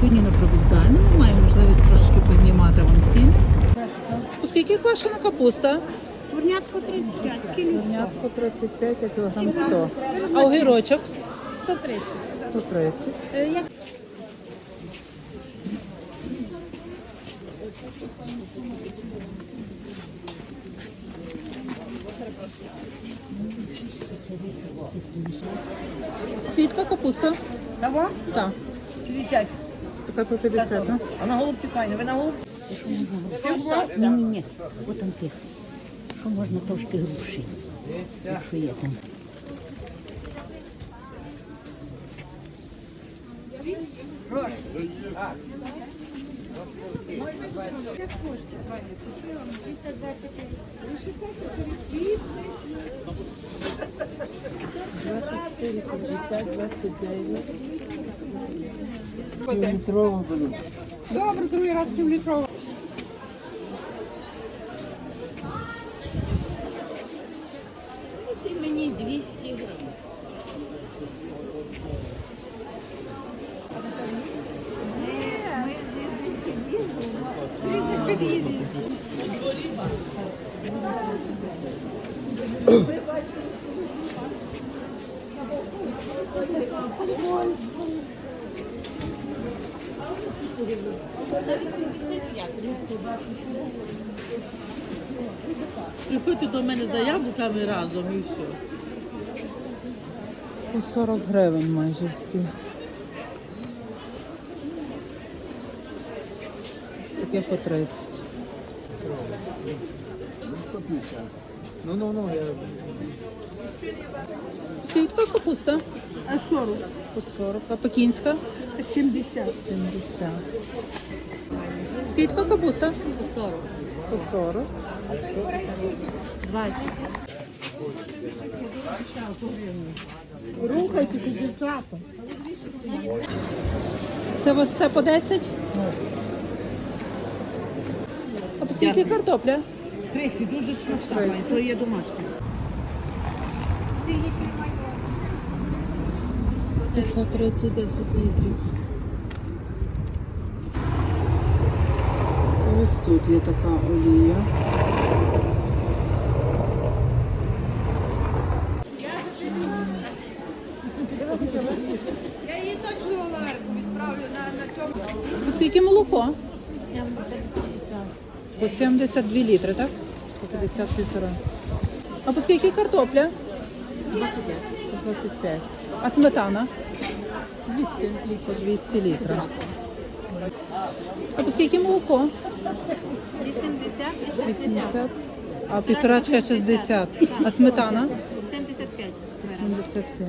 Сьогодні на привокзальному маю можливість трошки познімати вам ціни. Оскільки квашена капуста? Бурнятко 35, кіло Горнятко 35, а кілограм 100. А огірочок 130. 130. Е, Скільки капуста? того? Так, 50. Така по 50. так? А на голубці файно. Ви на голубці? Ні, ні, ні. От там тих. Що можна трошки груші. Якщо є там. Добре, другий раз півлітрову. Ти мені 200 гривень. Приходьте до мене за яблуками разом і все. По 40 гривень майже всі. Таке по 30. Ну, ну, ну, я... Скільки така капуста? А 40? По 40. А пекінська? 70. 70. Скільки така капуста? 40. По 40. 20. Рухайтеся, дівчата. Це у вас все по 10? А по скільки картопля? 30, дуже смачна, пані, то є домашня. 530 10 літрів. Ось тут є така олія. Я її точно в відправлю на, на цьому. Скільки молоко? 70 По 72 літри, так? По 50 півтора. А по скільки картопля? 25. По 25. А сметана? 200 літрів. По 200 літрів. А по скільки молоко? 80 і 60. 80. А півторачка 60. А сметана? 75. 75.